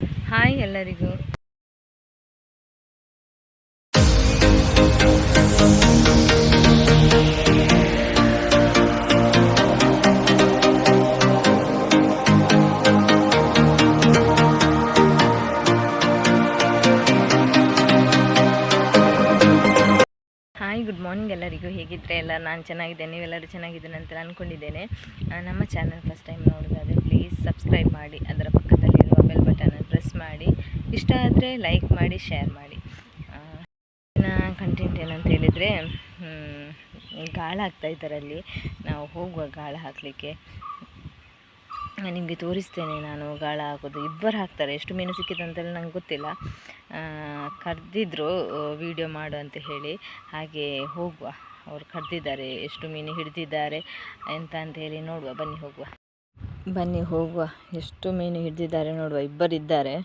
Hi ಎಲ್ಲರಿಗೂ. Hi, good morning ಎಲ್ಲರಿಗೂ. ಹೇಗಿದ್ರೆ ಎಲ್ಲ? ನಾನು ಚೆನ್ನಾಗಿದ್ದೇನೆ. ನೀವೆಲ್ಲರೂ ಚೆನ್ನಾಗಿದ್ದೀನಿ ಅಂತ ಅಂದ್ಕೊಂಡಿದ್ದೇನೆ ನಮ್ಮ ಚಾನಲ್ ಫಸ್ಟ್ ಟೈಮ್ ನೋಡೋದಾದರೆ ಪ್ಲೀಸ್ ಸಬ್ಸ್ಕ್ರೈಬ್ ಮಾಡಿ. ಅದರ ಪಕ್ಕದಲ್ಲಿರುವ ಬೆಲ್ ಬಟನನ್ನು ಪ್ರೆಸ್ ಮಾಡಿ. ಇಷ್ಟ ಆದರೆ ಲೈಕ್ ಮಾಡಿ ಶೇರ್ ಮಾಡಿ. ಕಂಟೆಂಟ್ ಏನಂತ ಹೇಳಿದರೆ ಗಾಳ ಹಾಕ್ತಾ ಇದ್ದಾರಲ್ಲಿ. ನಾವು ಹೋಗುವ ಗಾಳ ಹಾಕಲಿಕ್ಕೆ. ನಿಮಗೆ ತೋರಿಸ್ತೇನೆ ನಾನು ಗಾಳ ಹಾಕೋದು. ಇಬ್ಬರು ಹಾಕ್ತಾರೆ. ಎಷ್ಟು ಮೀನು ಸಿಕ್ಕಿದೆ ಅಂತೆಲ್ಲ ನಂಗೆ ಗೊತ್ತಿಲ್ಲ. ಕರೆದಿದ್ರು ವಿಡಿಯೋ ಮಾಡು ಅಂತ ಹೇಳಿ. ಹಾಗೆ ಹೋಗುವ. ಅವ್ರು ಕರೆದಿದ್ದಾರೆ. ಎಷ್ಟು ಮೀನು ಹಿಡಿದಿದ್ದಾರೆ ಎಂತ ಅಂತ ಹೇಳಿ ನೋಡುವ. ಬನ್ನಿ ಹೋಗುವ. ಬನ್ನಿ, ಹೋಗುವ. ಎಷ್ಟು ಮೀನು ಹಿಡಿದಿದ್ದಾರೆ ನೋಡುವ. ಇಬ್ಬರಿದ್ದಾರೆ.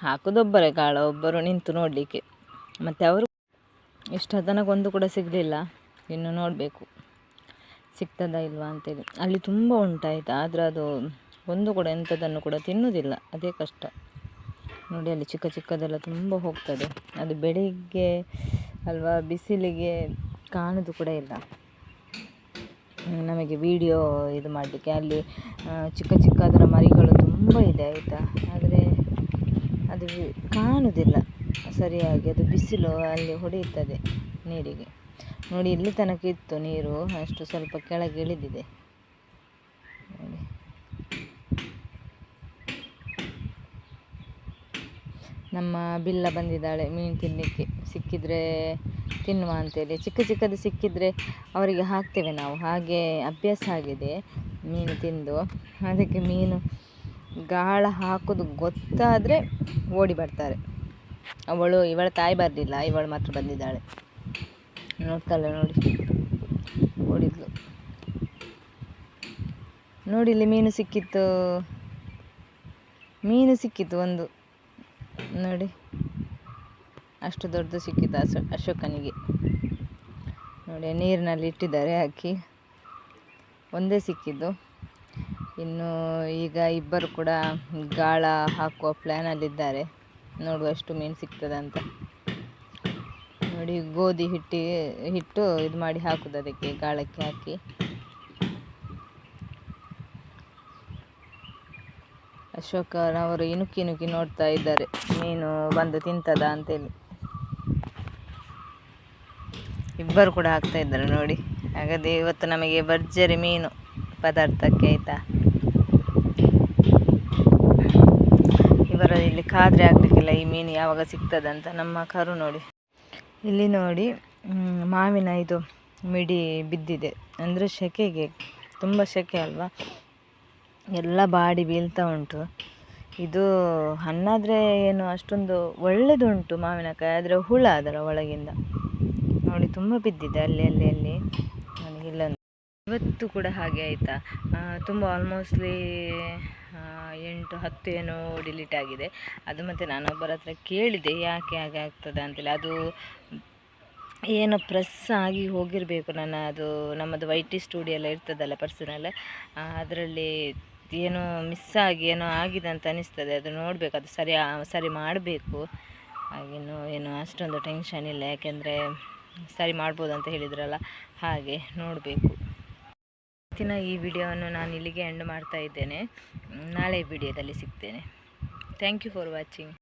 ಹಾಕೋದೊಬ್ಬರೇ ಗಾಳ ಒಬ್ಬರು ನಿಂತು ನೋಡಲಿಕ್ಕೆ. ಮತ್ತು ಅವರು? ಎಷ್ಟು ತನಕ ಒಂದು ಕೂಡ ಸಿಗಲಿಲ್ಲ. ಇನ್ನು ನೋಡಬೇಕು. ಸಿಗ್ತದಾ ಇಲ್ವಾ ಅಂತೇಳಿ. ಅಲ್ಲಿ ತುಂಬ ಉಂಟಾಯಿತು. ಆದರೆ ಅದು ಒಂದು ಕೂಡ ಎಂಥದನ್ನು ಕೂಡ ತಿನ್ನುವುದಿಲ್ಲ ಅದೇ ಕಷ್ಟ. ನೋಡಿ, ಅಲ್ಲಿ ಚಿಕ್ಕ ಚಿಕ್ಕದೆಲ್ಲ ತುಂಬ ಹೋಗ್ತದೆ. ಅದು ಬೆಳಿಗ್ಗೆ ಅಲ್ವಾ, ಬಿಸಿಲಿಗೆ ಕಾಣೋದು ಕೂಡ ಇಲ್ಲ. ನಮಗೆ ವಿಡಿಯೋ ಇದು ಮಾಡಲಿಕ್ಕೆ ಅಲ್ಲಿ ಚಿಕ್ಕ ಚಿಕ್ಕ ಅದರ ಮರಿಗಳು ತುಂಬ ಇದೆ ಆಯಿತಾ? ಆದರೆ ಅದು ಕಾಣುವುದಿಲ್ಲ ಸರಿಯಾಗಿ ಅದು ಬಿಸಿಲು ಅಲ್ಲಿ ಹೊಡೆಯುತ್ತದೆ ನೀರಿಗೆ. ನೋಡಿ, ಇಲ್ಲಿ ತನಕ ಇತ್ತು ನೀರು, ಅಷ್ಟು ಸ್ವಲ್ಪ ಕೆಳಗೆ ಇಳಿದಿದೆ. ನೋಡಿ. ನಮ್ಮ ಬಿಲ್ಲ ಬಂದಿದ್ದಾಳೆ, ಮೀನು ತಿನ್ನಲಿಕ್ಕೆ ಸಿಕ್ಕಿದರೆ ತಿನ್ನುವ ಅಂತೇಳಿ. ಚಿಕ್ಕ ಚಿಕ್ಕದು ಸಿಕ್ಕಿದರೆ ಅವರಿಗೆ ಹಾಕ್ತೇವೆ ನಾವು. ಹಾಗೆ ಅಭ್ಯಾಸ ಆಗಿದೆ ಮೀನು ತಿಂದು. ಅದಕ್ಕೆ ಮೀನು ಗಾಳ ಹಾಕೋದು ಗೊತ್ತಾದರೆ ಓಡಿ ಬರ್ತಾರೆ. ಅವಳು, ಇವಳ ತಾಯಿ ಬರಲಿಲ್ಲ, ಇವಳು ಮಾತ್ರ ಬಂದಿದ್ದಾಳೆ. ನೋಡ್ತಲ್ಲ ನೋಡಿ. ಓಡಿದ್ಲು. ನೋಡಿ ಇಲ್ಲಿ ಮೀನು ಸಿಕ್ಕಿತ್ತು. ಮೀನು ಸಿಕ್ಕಿತ್ತು ಒಂದು. ನೋಡಿ. ಅಷ್ಟು ದೊಡ್ಡದು ಸಿಕ್ಕಿತ್ತು ಅಶೋ ಅಶೋಕನಿಗೆ. ನೋಡಿ, ನೀರಿನಲ್ಲಿ ಇಟ್ಟಿದ್ದಾರೆ ಹಾಕಿ. ಒಂದೇ ಸಿಕ್ಕಿದ್ದು. ಇನ್ನು ಈಗ ಇಬ್ಬರು ಕೂಡ ಗಾಳ ಹಾಕುವ ಪ್ಲ್ಯಾನಲ್ಲಿದ್ದಾರೆ ನೋಡುವ ಎಷ್ಟು ಮೀನು ಸಿಗ್ತದೆ ಅಂತ. ನೋಡಿ, ಗೋಧಿ ಹಿಟ್ಟಿ, ಹಿಟ್ಟು ಇದು ಮಾಡಿ ಹಾಕೋದು ಅದಕ್ಕೆ, ಗಾಳಕ್ಕೆ ಹಾಕಿ. ಅಶೋಕನವರು ಇಣುಕಿ ಇಣುಕಿ ನೋಡ್ತಾ ಇದ್ದಾರೆ. ಮೀನು ಬಂದು ತಿಂತದ ಅಂತೇಳಿ. ಇಬ್ಬರು ಕೂಡ ಹಾಕ್ತಾ ಇದ್ದಾರೆ ನೋಡಿ. ಹಾಗಾದ್ರೆ ಇವತ್ತು ನಮಗೆ ಭರ್ಜರಿ ಮೀನು ಪದಾರ್ಥಕ್ಕೆ ಆಯಿತಾ? ಇವರ ಇಲ್ಲಿ ಖಾದ್ರೆ ಆಗಲಿಕ್ಕಿಲ್ಲ, ಈ ಮೀನು ಯಾವಾಗ ಸಿಗ್ತದಂತ. ನಮ್ಮ ಕರು ನೋಡಿ. ಇಲ್ಲಿ ನೋಡಿ ಮಾವಿನ ಇದು ಮಿಡಿ ಬಿದ್ದಿದೆ. ಅಂದರೆ ಸೆಕೆಗೆ ತುಂಬ ಸೆಕೆ ಅಲ್ವಾ? ಎಲ್ಲ ಬಾಡಿ ಬೀಳ್ತಾ ಉಂಟು. ಇದು ಹಣ್ಣಾದರೆ ಏನು ಅಷ್ಟೊಂದು ಒಳ್ಳೆಯದುಂಟು ಮಾವಿನಕಾಯಿ, ಆದರೆ ಹುಳ ಅದರ ಒಳಗಿಂದ. ನೋಡಿ, ತುಂಬ ಬಿದ್ದಿದೆ ಅಲ್ಲಿ ಅಲ್ಲಿ ಅಲ್ಲಿ. ನನಗೆ ಇಲ್ಲೊಂದು. ಇವತ್ತು ಕೂಡ ಹಾಗೆ ಆಯಿತಾ? ತುಂಬ ಆಲ್ಮೋಸ್ಟ್ಲಿ ಎಂಟು, ಹತ್ತು ಏನೋ ಡಿಲೀಟ್ ಆಗಿದೆ. ಅದು ಮತ್ತು ನಾನೊಬ್ಬರ ಹತ್ರ ಕೇಳಿದೆ, ಯಾಕೆ ಹಾಗೆ ಆಗ್ತದೆ ಅಂತೇಳಿ ಅದು ಏನೋ ಪ್ರೆಸ್ ಆಗಿ ಹೋಗಿರಬೇಕು ನನ್ನ, ಅದು ನಮ್ಮದು ವೈ ಟಿ ಸ್ಟುಡಿಯೋ ಎಲ್ಲ ಇರ್ತದಲ್ಲ ಪರ್ಸನಲ್ ಅದರಲ್ಲಿ ಏನೋ ಮಿಸ್ ಆಗಿ ಏನೋ ಆಗಿದೆ ಅಂತ ಅನಿಸ್ತದೆ. ಅದು ನೋಡಬೇಕು, ಅದು ಸರಿ ಸರಿ ಮಾಡಬೇಕು. ಹಾಗೇನು ಏನು ಅಷ್ಟೊಂದು ಟೆನ್ಷನ್ ಇಲ್ಲ. ಯಾಕೆಂದರೆ ಸರಿ ಮಾಡ್ಬೋದು ಅಂತ ಹೇಳಿದ್ರಲ್ಲ, ಹಾಗೆ ನೋಡಬೇಕು. ಇವತ್ತಿನ ಈ ವಿಡಿಯೋವನ್ನು ನಾನು ಇಲ್ಲಿಗೆ ಎಂಡ್ ಮಾಡ್ತಾ ಇದ್ದೇನೆ. ನಾಳೆ ವಿಡಿಯೋದಲ್ಲಿ ಸಿಗ್ತೇನೆ. Thank you for watching